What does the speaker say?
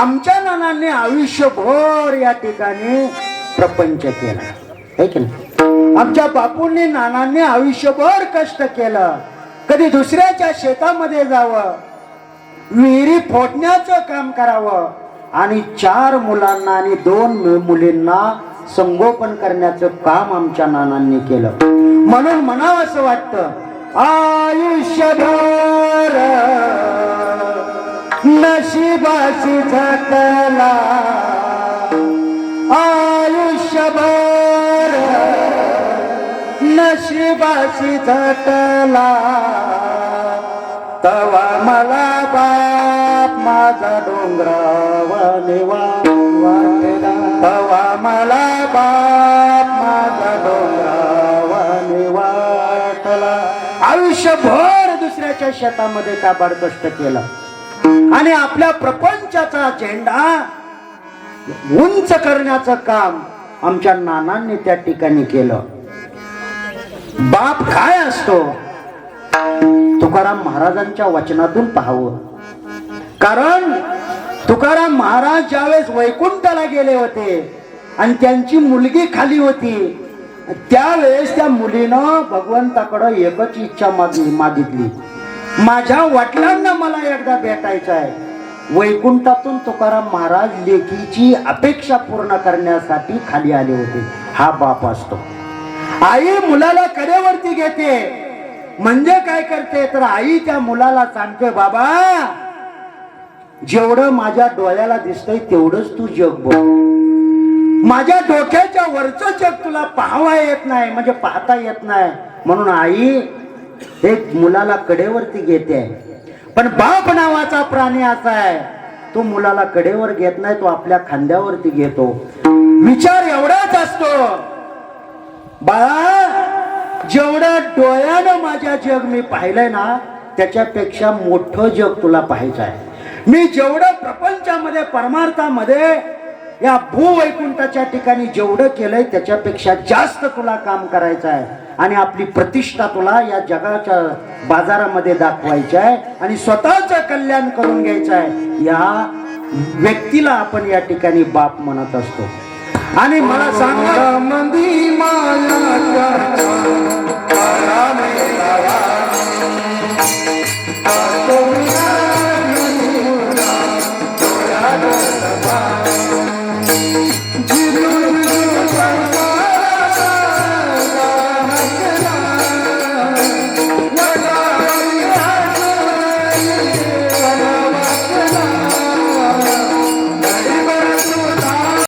आमच्या नानांनी आयुष्यभर या ठिकाणी प्रपंच केला. है की नाही? आमच्या बापूंनी नानांनी आयुष्यभर कष्ट केलं. कधी दुसऱ्याच्या शेतामध्ये जावं विहिरी फोडण्याचं काम करावं आणि चार मुलांना आणि दोन मुलींना संगोपन करण्याचं काम आमच्या नानांनी केलं. म्हणून म्हणावं असं वाटतं आयुष्यभर नशिबाशी झटला. आयुष्यभर नशिबाशी झटला. तवा मला बाप माझा डोंगरावाने वाटला. तवा मला बाप माझा डोंगरावाने वाटला आयुष्यभर दुसऱ्याच्या शेतामध्ये काबाड कष्ट केला. आणि आपल्या प्रपंचाचा झेंडा उंच करण्याचं काम आमच्या नानांनी त्या ठिकाणी केलं. बाप काय असतो? तुकाराम महाराजांच्या वचनातून पाहावं. कारण तुकाराम महाराज ज्यावेळेस वैकुंठाला गेले होते आणि त्यांची मुलगी खाली होती त्यावेळेस त्या मुलीनं भगवंताकडं एकच इच्छा मागितली माझ्या वडिलांना मला एकदा भेटायचं आहे. वैकुंठातून तुकाराम महाराज लेखीची अपेक्षा पूर्ण करण्यासाठी खाली आले होते. हा बाप असतो. आई मुलाला कडेवरती घेते. म्हणजे काय करते? तर आई त्या मुलाला सांगते बाबा जेवढं माझ्या डोळ्याला दिसतंय तेवढंच तू जग बघ. माझ्या डोक्याच्या वरचं जग तुला पाहावा येत नाही म्हणजे पाहता येत नाही. म्हणून आई एक मुलाला कडेवरती घेते. पण बाप नावाचा प्राणी असा आहे तो मुलाला कडेवर घेत नाही तो आपल्या खांद्यावरती घेतो. विचार एवढाच असतो. बाळा जेवढ्या डोळ्यानं माझ्या जग मी पाहिलंय ना त्याच्यापेक्षा मोठं जग तुला पाहायचं आहे. मी जेवढं प्रपंचामध्ये परमार्थामध्ये या भूवैकुंठाच्या ठिकाणी जेवढं केलंय त्याच्यापेक्षा जास्त तुला काम करायचं आहे. आणि आपली प्रतिष्ठा तुला या जगाच्या बाजारामध्ये दाखवायची आहे. आणि स्वतःच कल्याण करून घ्यायचं आहे. या व्यक्तीला आपण या ठिकाणी बाप म्हणत असतो. आणि मला सांगा मंदी